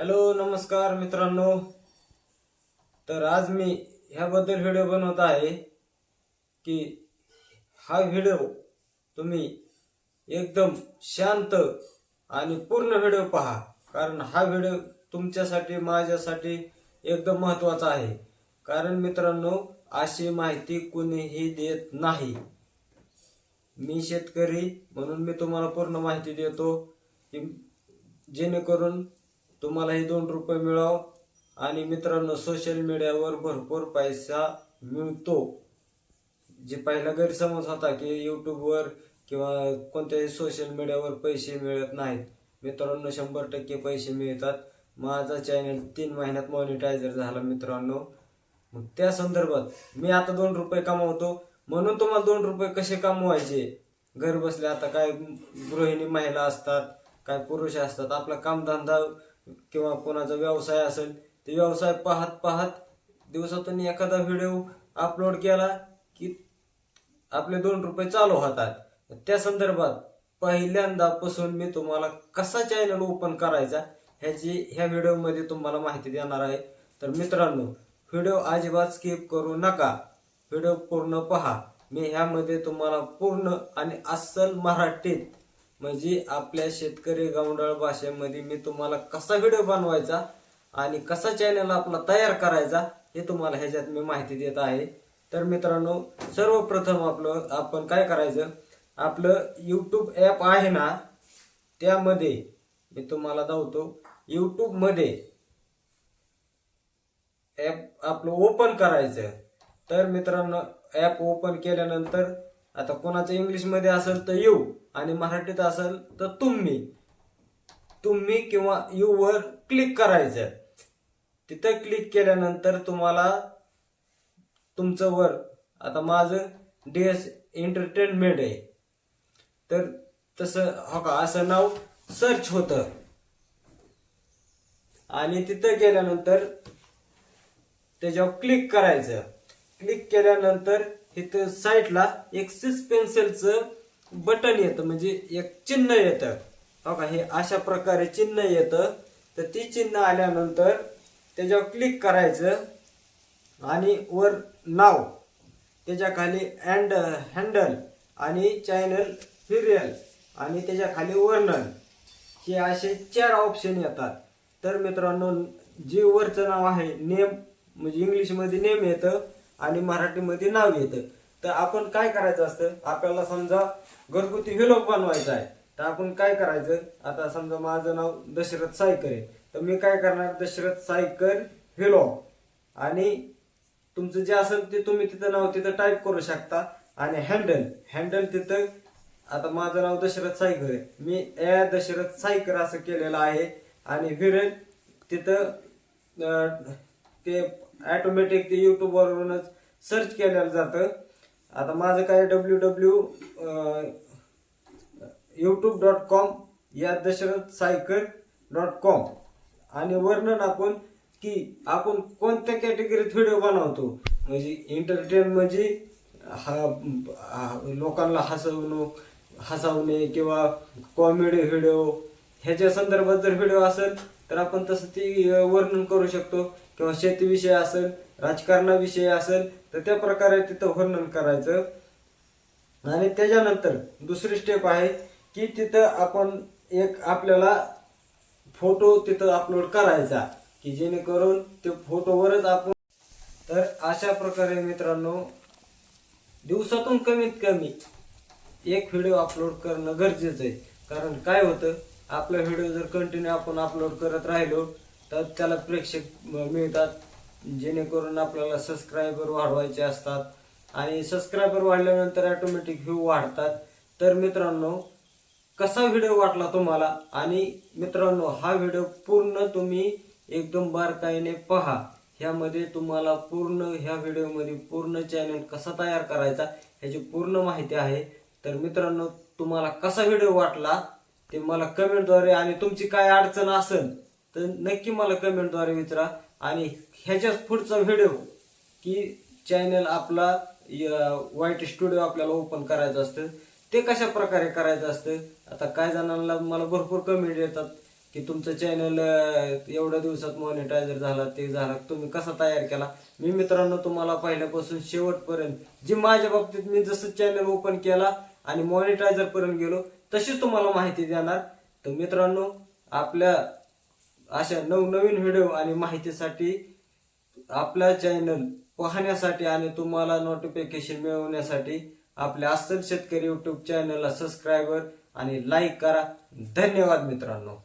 Hello नमस्कार मित्रांनो. तर आज मी ह्याबद्दल व्हिडिओ बनवत आहे की हा व्हिडिओ तुम्ही एकदम शांत आणि पूर्ण व्हिडिओ पहा. कारण हा व्हिडिओ तुमच्यासाठी माझ्यासाठी एकदम महत्त्वाचा आहे. कारण मित्रांनो अशी माहिती कुणीही देत नाही. मी शेतकरी म्हणून मी तुम्हाला पूर्ण माहिती देतो की जेणेकरून तुम्हालाही दोन रुपये मिळाव आणि मित्रांनो सोशल मीडियावर भरपूर पैसा मिळतो. जे पहिला गैरसमज होता की यूट्यूबवर किंवा कोणत्याही सोशल मीडियावर पैसे मिळत नाहीत. मित्रांनो शंभर टक्के पैसे मिळतात. माझा चॅनल तीन महिन्यात मॉनिटायझर झाला मित्रांनो. मग त्या संदर्भात मी आता दोन रुपये कमावतो. म्हणून तुम्हाला दोन रुपये कसे कमवायचे? घर बसले आता काय गृहिणी महिला असतात काय पुरुष असतात आपला कामधंदा किंवा कोणाचा व्यवसाय असेल ते व्यवसाय पाहत पाहत दिवसातून एखादा व्हिडिओ अपलोड केला की आपले दोन रुपये चालू होतात. त्या संदर्भात पहिल्यांदापासून मी तुम्हाला कसा चॅनल ओपन करायचा ह्याची ह्या व्हिडिओमध्ये तुम्हाला माहिती देणार आहे. तर मित्रांनो व्हिडिओ अजिबात स्किप करू नका. व्हिडिओ पूर्ण पहा. मी ह्यामध्ये तुम्हाला पूर्ण आणि अस्सल मराठीत म्हणजे आपल्या शेतकरी गावंडाळ भाषेमध्ये मी तुम्हाला कसा व्हिडिओ बनवायचा आणि कसा चॅनल आपला तयार करायचा हे तुम्हाला ह्याच्यात मी माहिती देत आहे. तर मित्रांनो सर्वप्रथम आपलं आपण काय करायचं? आपलं यूट्यूब ॲप आहे ना त्यामध्ये मी तुम्हाला दावतो यूट्यूबमध्ये ॲप आपलं ओपन करायचं. तर मित्रांनो ॲप ओपन केल्यानंतर आता कोणाचं इंग्लिशमध्ये असेल तर यू आणि मराठीत असेल तर तुम्ही. तुम्ही किंवा यू वर क्लिक करायचं. तिथं क्लिक केल्यानंतर तुम्हाला तुमचं वर आता माझं डी एस एंटरटेनमेंट आहे. तर तसं हो का असं नाव सर्च होतं. आणि तिथं गेल्यानंतर त्याच्यावर क्लिक करायचं. क्लिक केल्यानंतर इथं साईडला एक पेन्सिलचं बटन येतं म्हणजे एक चिन्ह येतं. हो का? हे अशा प्रकारे चिन्ह येतं. तर ती चिन्ह आल्यानंतर त्याच्यावर क्लिक करायचं आणि वर नाव त्याच्याखाली अँड हँडल आणि चॅनल सिरियल आणि त्याच्याखाली वर्णन. हे असे चार ऑप्शन येतात. तर मित्रांनो जे वरचं नाव आहे नेम म्हणजे इंग्लिशमध्ये नेम येतं. आणि मराठीमध्ये नाव येतं तर आपण काय करायचं असतं? आपल्याला समजा घरगुती व्हिलॉग बनवायचा आहे. तर आपण काय करायचं? आता समजा माझं नाव दशरथ सायकर आहे. तर मी काय करणार? दशरथ सायकर व्हिलॉग आणि तुमचं जे असेल ते तुम्ही तिथं नाव तिथं टाईप करू शकता. आणि हँडल हँडल तिथं आता माझं नाव दशरथ सायकर आहे. मी ए दशरथ सायकर असं केलेलं आहे. आणि विरल तिथं ते ऑटोमॅटिक ते युट्यूब वरूनच सर्च केल्या जातं. आता माझं काय W W YouTube dot com या दशरथ सायकल डॉट कॉम आणि वर्णन आपण की आपण कोणत्या कॅटेगरीत व्हिडिओ बनवतो? म्हणजे एंटरटेन म्हणजे हा- लोकांना हसवणूक हसवणे किंवा कॉमेडी व्हिडिओ ह्याच्या संदर्भात जर व्हिडिओ असेल तर आपण तसं ती वर्णन करू शकतो. किंवा शेतीविषयी असेल राजकारणाविषयी असेल तर त्या प्रकारे तिथं वर्णन करायचं. आणि त्याच्यानंतर दुसरी स्टेप आहे की तिथं आपण एक आपल्याला फोटो तिथं अपलोड करायचा. की जेणेकरून ते फोटोवरच आपण तर अशा प्रकारे मित्रांनो दिवसातून कमीत कमी एक व्हिडिओ अपलोड करणं गरजेचं आहे. कारण काय होतं? आपला व्हिडिओ जर कंटिन्यू आपण अपलोड करत राहिलो तर त्याला प्रेक्षक मिळतात जेणेकरून आपल्याला सबस्क्रायबर वाढवायचे असतात. आणि सबस्क्रायबर वाढल्यानंतर ॲटोमॅटिक व्ह्यू वाढतात. तर मित्रांनो कसा व्हिडिओ वाटला तुम्हाला? आणि मित्रांनो हा व्हिडिओ पूर्ण तुम्ही एकदम बारकाईने पहा. ह्यामध्ये तुम्हाला पूर्ण ह्या व्हिडिओमध्ये पूर्ण चॅनल कसा तयार करायचा ह्याची पूर्ण माहिती आहे. तर मित्रांनो तुम्हाला कसा व्हिडिओ वाटला? ते मला कमेंटद्वारे आणि तुमची काय अडचण असेल तर नक्की मला कमेंटद्वारे विचारा. आणि ह्याच्याच पुढचा व्हिडिओ की चॅनल आपला वाईट स्टुडिओ आपल्याला ओपन करायचं असतं ते कशा प्रकारे करायचं असतं आता काय जणांना मला भरपूर कमेंट येतात की तुमचं चॅनल एवढ्या दिवसात मॉनिटायझर झाला ते झाला तुम्ही कसा तयार केला? मी मित्रांनो तुम्हाला पहिल्यापासून शेवटपर्यंत जी माझ्या बाबतीत मी जसं चॅनल ओपन केला आणि मॉनिटायझर पर्यंत गेलो तशीच तुम्हाला माहिती देणार. तर मित्रांनो आपल्या अशा नवनवीन व्हिडिओ आणि माहितीसाठी आपला चॅनल पाहण्यासाठी आणि तुम्हाला नोटिफिकेशन मिळवण्यासाठी आपल्या अस्सल शेतकरी युट्यूब चॅनलला सबस्क्राईबर आणि लाईक करा. धन्यवाद मित्रांनो.